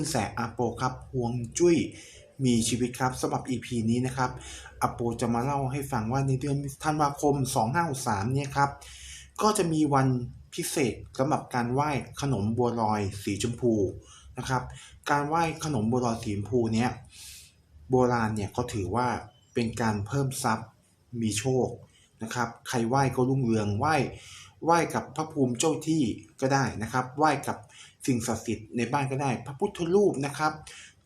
สินแสอาโปครับห่วงจุ้ยมีชีวิตครับสำหรับ EP นี้นะครับอาโปจะมาเล่าให้ฟังว่าในเดือนธันวาคม 2563เนี่ยครับ ก็จะมีวันพิเศษสำหรับการไหว้ขนมบัวลอยสีชมพูนะครับ การไหว้ขนมบัวลอยสีชมพูเนี้ยโบราณเนี่ยเขาถือว่าเป็นการเพิ่มทรัพย์มีโชค นะครับ ใครไหว้ก็รุ่งเรืองไหว้ไหว้กับพระภูมิเจ้าที่ก็ได้นะครับ ไหว้กับสิ่งศักดิ์สิทธิ์ในบ้านก็ได้ พระพุทธรูปนะครับ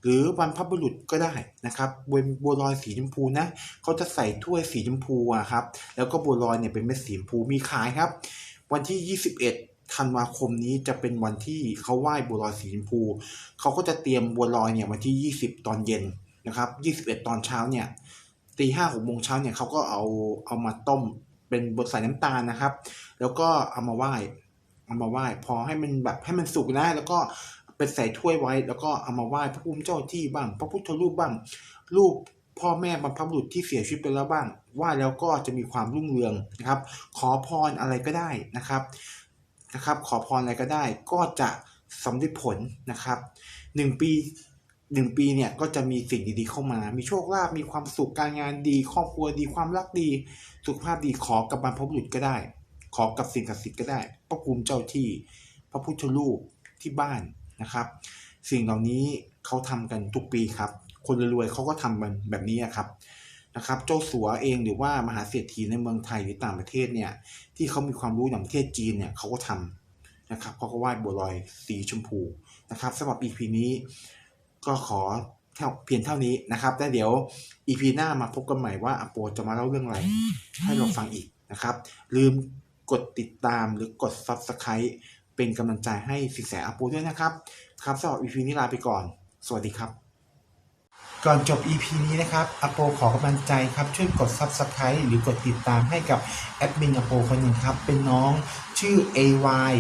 หรือบรรพบุรุษก็ได้นะครับบนบัวลอยสีชมพูนะเขาจะใส่ถ้วยสีชมพูอะครับ แล้วก็บัวลอยเนี่ยเป็นเม็ดสีชมพูมีขายครับ วันที่ 21ธันวาคมนี้จะเป็นวันที่เขาไหว้บัวลอยสีชมพู เขาก็จะเตรียมบัวลอยเนี่ยวันที่ 20 ตอนเย็นนะครับ 21 ตอนเช้าเนี่ย ตีห้าหกโมงเช้าเนี่ยเขาก็เอาเอามาต้มเป็นบดใส่น้ำตาลนะครับ แล้วก็เอามาไหว้เอามาไหว้พอให้มันแบบให้มันสุกนะแล้วก็เป็นใส่ถ้วยไว้ แล้วก็เอามาไหว้พระภูมิเจ้าที่บ้าง พระพุทธรูปบ้าง รูปพ่อแม่บรรพบุรุษที่เสียชีวิตไปแล้วบ้างไหว้แล้วก็จะมีความรุ่งเรืองนะครับ ขอพรอะไรก็ได้นะครับนะครับ ขอพรอะไรก็ได้ก็จะสำเร็จผลนะครับหนึ่งปี หนึ่งปีเนี่ยก็จะมีสิ่งดีๆเข้ามา มีโชคลาภ มีความสุข การงานดี ครอบครัวดี ความรักดี สุขภาพดี ขอกับบรรพบุรุษก็ได้ ขอกับสิ่งศักดิ์สิทธิ์ก็ได้ พระภูมิเจ้าที่ พระพุทธรูปที่บ้านนะครับ สิ่งเหล่านี้เขาทำกันทุกปีครับ คนรวยๆเขาก็ทำมันแบบนี้ครับนะครับ เจ้าสัวเองหรือว่ามหาเศรษฐีในเมืองไทยหรือต่างประเทศเนี่ย ที่เขามีความรู้อย่างประเทศจีนเนี่ยเขาก็ทำนะครับเขาก็ไหว้บัวลอยสีชมพูนะครับสำหรับ EP นี้ ก็ขอเท่าเพียงเท่านี้นะครับแล้วเดี๋ยว EP หน้ามาพบกันใหม่ว่าอโปจะมาเล่าเรื่องอะไรให้เราฟังอีกนะครับ ลืมกดติดตามหรือกด Subscribe เป็นกำลังใจให้สินแสอโปด้วยนะครับ ครับสำหรับ EP นี้ลาไปก่อน สวัสดีครับ ก่อนจบ EP นี้นะครับอโปขอกำลังใจครับ ช่วยกด Subscribe หรือกดติดตามให้กับแอดมินอโปคนหนึ่งครับ เป็นน้องชื่อ AY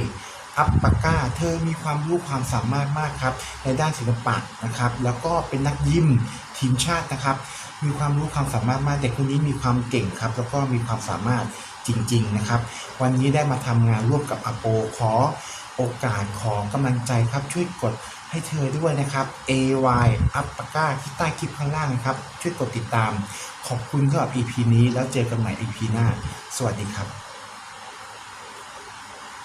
อัปปาก้า เธอมีความรู้ความสามารถมากครับ ในด้านศิลปะนะครับ แล้วก็เป็นนักยิมทีมชาตินะครับ มีความรู้ความสามารถมากเด็กคนนี้มีความเก่งครับ แล้วก็มีความสามารถจริง ๆนะครับ วันนี้ได้มาทำงานร่วมกับอโปขอโอกาสขอกำลังใจครับช่วยกดให้เธอด้วยนะครับ AY อัปปาก้าที่ใต้คลิปข้างล่างนะครับ ช่วยกดติดตาม ขอบคุณสำหรับ EP นี้แล้วเจอกันใหม่ EP หน้า สวัสดีครับ